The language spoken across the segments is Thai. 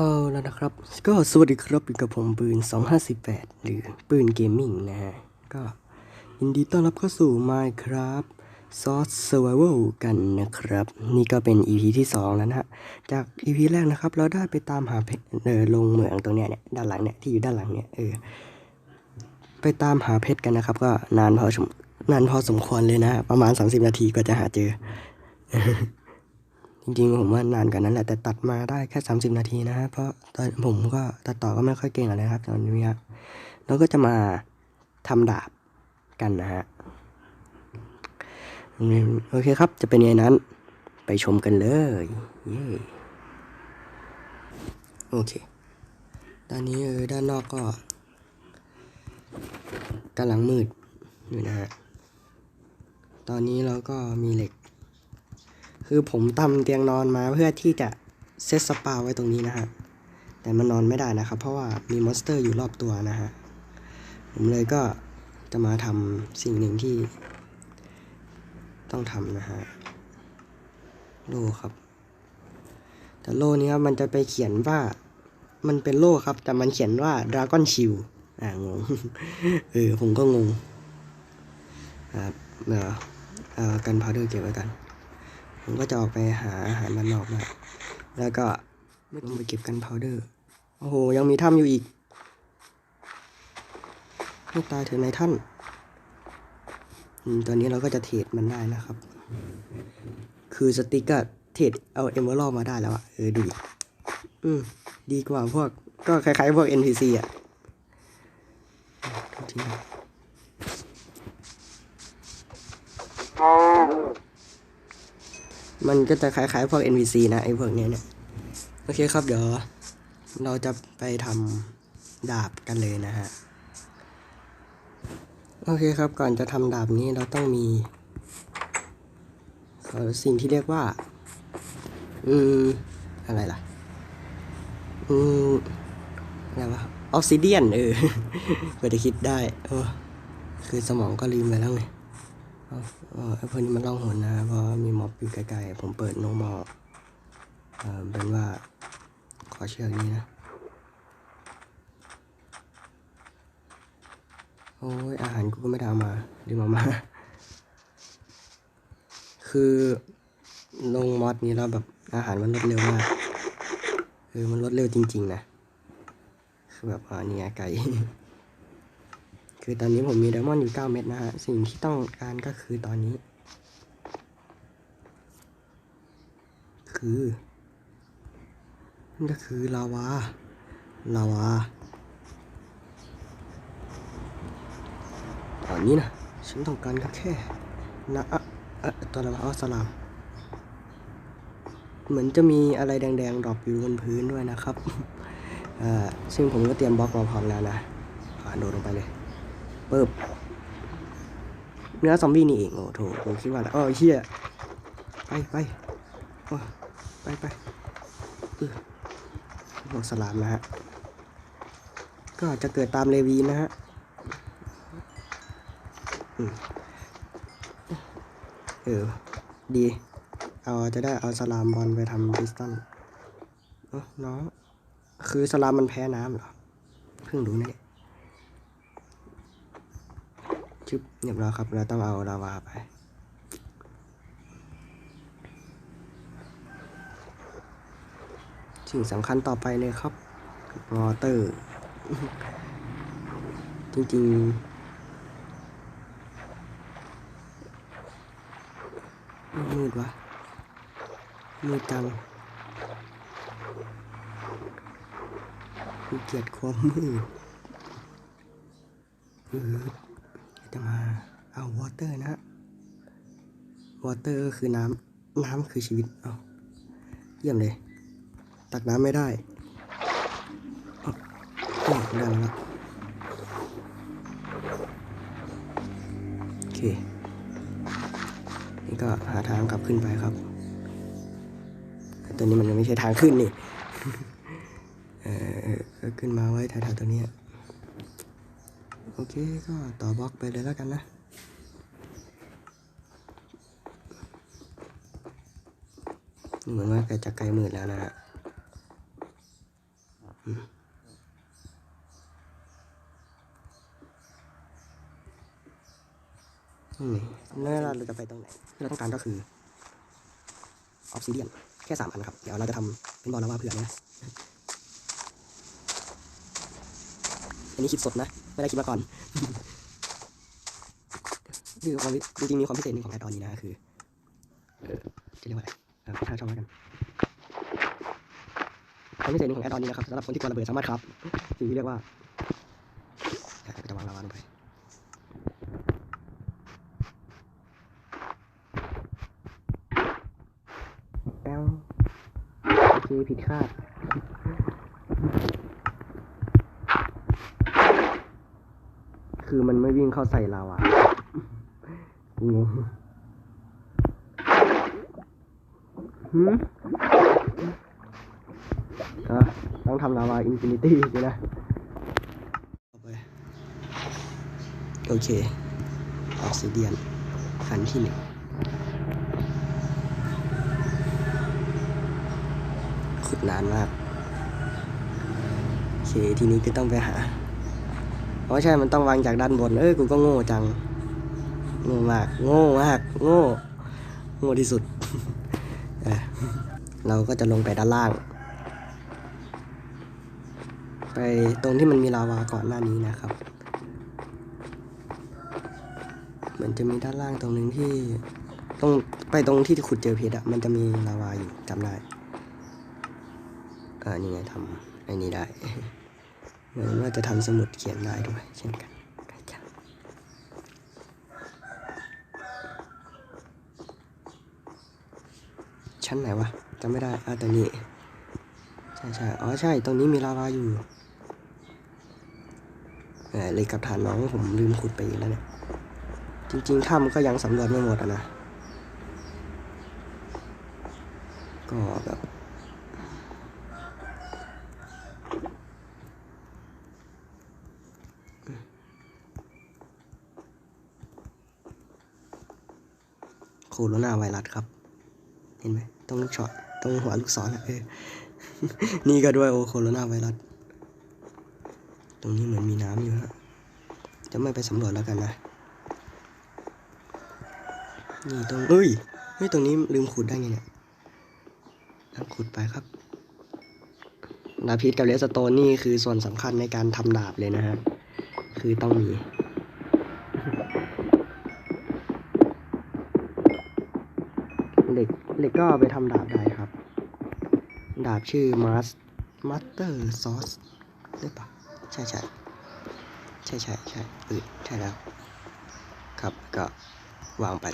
เอาแล้วนะครับ ก็สวัสดีครับอยู่กับผมปืน 258 หรือปืนเกมมิ่งนะฮะ ก็ยินดีต้อนรับเข้าสู่ Minecraft Source Survival กันนะครับ นี่ก็เป็น EP ที่ 2 แล้วนะฮะ จาก EP แรกนะครับ เราได้ไปตามหาเพชรเออลงเหมืองตรงเนี้ยเนี่ยด้านหลังเนี่ย ที่อยู่ด้านหลังเนี่ย เออ ไปตามหาเพชรกันนะครับ ก็นานพอสมนานพอสมควรเลยนะ ประมาณ 30 นาทีก็จะหาเจอ จริงๆ ผมว่านานกว่านั้นแหละแต่ตัดมาได้แค่ 30 นาทีนะฮะเพราะตอนผมก็ตัดต่อก็ไม่ค่อยเก่งอะไรครับตอนนี้ครับเราก็จะมาทำดาบกันนะฮะโอเคครับจะเป็นยังไงนั้น ไปชมกันเลยเย้โอเคตอนนี้เออด้านนอกก็กำลังมืดอยู่นะฮะตอนนี้เราก็มีเหล็ก คือผมทำเตียงนอนมาเพื่อที่จะเซตสปาไว้ตรงนี้นะฮะ แต่มันนอนไม่ได้นะครับ เพราะว่ามีมอนสเตอร์อยู่รอบตัวนะฮะ ผมเลยก็จะมาทำสิ่งหนึ่งที่ ต้องทำนะฮะ โล่ครับ แต่โล่นี้ครับมันจะไปเขียนว่า มันเป็นโล่ครับ แต่มันเขียนว่า Dragon s h i e l อ่างง เออ ผมก็งง ครับเดี๋ยวเอกันพาวเดอร์เก็บไว้กัน ผมก็จะออกไปหาอาหารมันนอกมาแล้วก็ไม่ต้องไปเก็บกันพาวเดอร์ โอ้โห ยังมีถ้ำอยู่อีกให้ตายเถอะนายท่านอืมตอนนี้เราก็จะเทรดมันได้นะครับ คือสติ๊กก็เทรดเอาเอมเบอร์มาได้แล้วอะเออดี อืม ดีกว่าพวก ก็คล้ายๆ พวก NPC อะโทษทีนะ มันก็จะคล้ายๆพวก NPC นะไอ้พวกเนี้ยเนี่ย โอเคครับเดี๋ยว เราจะไปทำดาบกันเลยนะฮะ โอเคครับก่อนจะทำดาบนี้เราต้องมีสิ่งที่เรียกว่า อืม อะไรล่ะ อืม อะไรวะออฟซิเดียนเออเพื่อจะคิดได้ เออ คือสมองก็ลืมไปแล้วไง ไอ้พวกนี้มันล่องหนนะเพราะมีม็อบอยู่ใกลๆผมเปิดโนมอเออเป็นว่าขอเชือกนี้นะโอ้ยอาหารกูก็ไม่ได้เอามาลืมามาคือลงมอดนี้แล้วแบบอาหารมันลดเร็วมากเออมันลดเร็วจริง ๆ นะ คือแบบอ่านี่ไงไก่ คือตอนนี้ผมมีไดมอนด์อยู่ 9 เม็ดนะฮะ สิ่งที่ต้องการก็คือตอนนี้ คือนั่นก็คือลาวาลาวาตอนนี้นะฉันต้องการก็แค่นะอะอะตัวอะไรวะอ๋อสลาม เหมือนจะมีอะไรแดงๆดรอปอยู่บนพื้นด้วยนะครับ ซึ่งผมก็เตรียมบล็อกมาพร้อมแล้วนะอ่าโดดลงไปเลย ปึ๊บเนื้อซอมบี้นี่เองโอ้โถผมคิดว่าแล้วอ๋อเฮียไปไปไปไปออพวกสลามนะฮะ ก็จะเกิดตามเลวีนะฮะเออ ดี เอาจะได้เอาสลามบอลไปทำพิสตันเอ้าน้องคือสลามมันแพ้น้ำเหรอ เพิ่งรู้นะเนี่ย ชึบเรียบร้อยครับ เราต้องเอาลาวาไป สิ่งสำคัญต่อไปเลยครับวอเตอร์ จริงๆมืดวะมืดจังเกลียดความมืดเออ จะมาเอาวอเตอร์นะฮะวอเตอร์ก็คือน้ำน้ำคือชีวิตเอาเยี่ยมเลย ตักน้ำไม่ได้เอาเอาได้แล้วโอเค นี่ก็หาทางกลับขึ้นไปครับแต่ตัวนี้มันยังไม่ใช่ทางขึ้นนี่ เออขึ้นมาไว้แถวๆตัวเนี้ย โอเคก็ต่อบล็อกไปเลยแล้วกันนะ เหมือนว่าแกจะใกล้มืดแล้วนะฮะอืมอืมแล้วเราจะไปตรงไหนที่เราต้องการก็คือออฟซิเดียนแค่สามอันครับ เดี๋ยวเราจะทำเป็นบอลลาวาเผื่อนะอันนี้คิดสดนะ ไม่ได้คิดมาก่อนคือความพิจริงๆมีความพิเศษหนึ่งของแอดออนนี้นะคือเออจะเรียกว่าอะไรเออถ้าชอบแล้วกันความพิเศษหนึ่งของแอดออนนี้นะครับสำหรับคนที่กลัวระเบิดสามารถครับสิ่งที่เรียกว่าจะวางลาวาลงไปแป้วโอเคผิดคาด คือมันไม่วิ่ง เข้าใส่เราอะกูงงหืมอะต้องทำลาวาอินฟินิตี้ใช่ไหมต่อไปโอเค ออกซิเดียนอันที่หนึ่งขุดนานมาก โอเค ทีนี้ก็ต้องไปหา เพราะใช่มันต้องวางจากด้านบน เอ้ยกูก็โง่จังโง่มาก โง่มาก โง่โง่ที่สุด เราก็จะลงไปด้านล่าง ไปตรงที่มันมีลาวาก่อนหน้านี้นะครับเหมันจะมีด้านล่างตรงหนึ่งที่ตรงไปตรงที่ขุดเจอเพชรอะมันจะมีลาวาอยู่จำได้ อ่านี่ไงทำไอ้นี่ได้ เหมือนว่าจะทำสมุดเขียนได้ด้วยเช่นกันจ้ะชั้นไหนวะจำไม่ได้อ่าตรงนี้ใช่ใช่อ๋อใช่ ตรงนี้มีลาวาอยู่เออเลยกับฐานน้องผมลืมขุดไปอีกแล้วเนี่ย จริงๆถ้ำก็ยังสำรวจไม่หมดอะนะ ก็แบบ โคโรนาไวรัสครับ เห็นไหมตรงลูกช็อตตรงหัวลูกศรอะเออนี่ก็ด้วยโอโคโรนาไวรัส ตรงนี้เหมือนมีน้ำอยู่ฮะจะไม่ไปสำรวจแล้วกันนะ นี่ตรงเอ้ยเฮ้ยตรงนี้ลืมขุดได้ไงเนี่ยนั่งขุดไปครับดาพิษกับเลสโตนนี่คือส่วนสำคัญในการทำดาบเลยนะฮะ คือต้องมี เหล็กเหล็กก็เอาไปทำดาบได้ครับ ดาบชื่อมาสมาสเตอร์ซอสได้ปะใช่ใช่ใช่ใช่ใช่เออใช่แล้ว ครับก็วางไป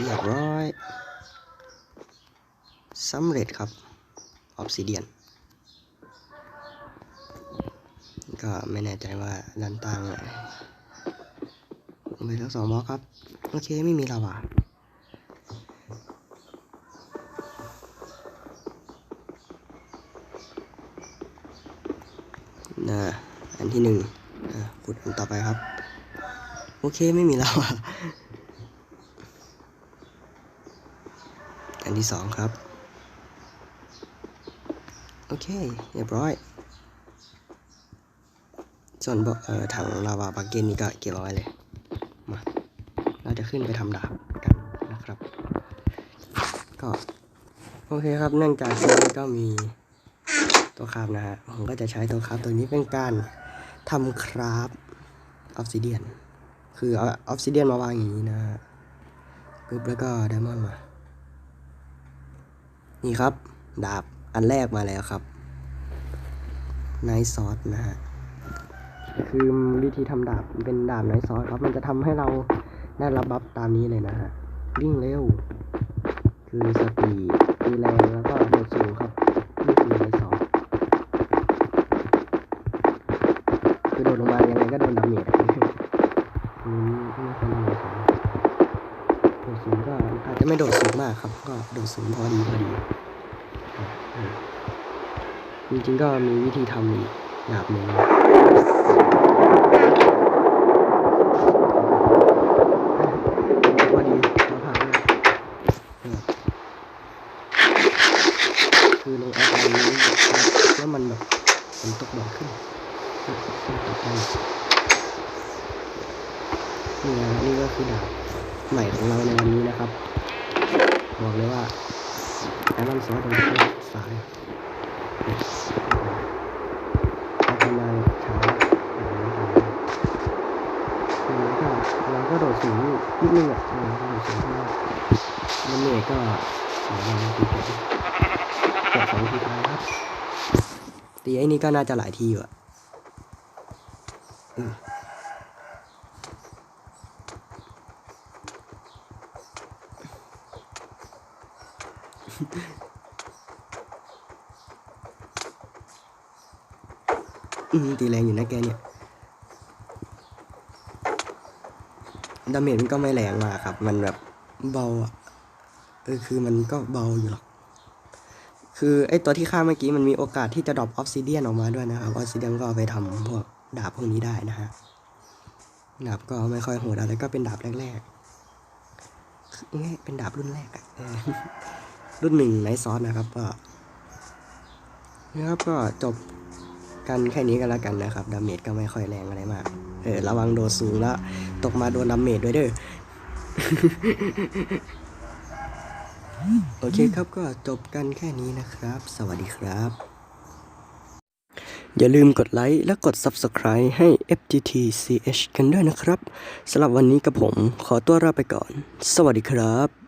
เรียบร้อยสำเร็จครับออฟซิเดียน ก็ไม่แน่ใจว่าด้านต่างอะไรลงไปทั้งสองบล็อกครับ โอเคไม่มีลาวานะอันที่หนึ่งขุดอันต่อไปครับ โอเคไม่มีแล้วอะอันที่สองครับ โอเคเรียบร้อย ส่วนเอ่อถังลาวาบักเกนนี่ก็เก็บเอาไว้เลย มา เราจะขึ้นไปทำดาบกันนะครับ ก็ โอเคครับ เนื่องจากเซิร์ฟก็มีตัวคราฟนะฮะ ผมก็จะใช้ตัวคราฟตัวนี้เป็นการทำคราฟออฟซิเดียน คือเอาออฟซิเดียนมาวางอย่างนี้นะฮะปึ๊บแล้วก็ไดมอนด์มา นี่ครับ ดาบอันแรกมาแล้วครับไนซอสนะฮะ คือวิธีทำดาบเป็นดาบไนซอสครับ มันจะทำให้เราได้รับบัฟตามนี้เลยนะฮะ วิ่งเร็ว คือสปีดมีแรงแล้วก็โดดสูงครับนี่คือไนซอสคือโดดลงมายังไงก็โดนดาเมจอืมไม่ค่อยมีของโดดสูงก็อาจจะไม่โดดสูงมากครับ ก็โดดสูงพอดีพอดีจริงๆก็มีวิธีทำอีก แบบหนึ่งพอดีเราผ่านเลยเออคือลงแอปอะไรนี้แล้วมันแบบมันตกบ่อยขึ้นต่อไปนี่นะนี่ก็คือดาบใหม่ของเราในวันนี้นะครับ บอกเลยว่าไอรอนซอสเป็นคนสาย ก็สองวันทีเดียวเกือบสองทีท้ายครับตีไอ้นี่ก็น่าจะหลายทีอยู่อะอืมตีแรงอยู่นะแกเนี่ยดาเมจมันก็ไม่แรงมากครับ มันแบบเบาอะ เออคือมันก็เบาอยู่หรอก คือไอตัวที่ฆ่าเมื่อกี้มันมีโอกาสที่จะดรอปออฟซิเดียนออกมาด้วยนะครับออฟซิเดียนก็เอาไปทำพวกดาบพวกนี้ได้นะฮะดาบก็ไม่ค่อยโหดอะไรก็เป็นดาบแรกๆง่ายเป็นดาบรุ่นแรกอะรุ่นหนึ่งไนซอสนะครับก็นะครับก็จบกันแค่นี้กันแล้วกันนะครับ ดาเมจก็ไม่ค่อยแรงอะไรมาก เออ ระวังโดดสูงแล้ว ตกมาโดนดาเมจด้วยเด้อ โอเคครับก็จบกันแค่นี้นะครับ สวัสดีครับ อย่าลืมกดไลค์และกด Subscribe ให้ FGT CH กันด้วยนะครับสำหรับวันนี้กับผมขอตัวลาไปก่อน สวัสดีครับ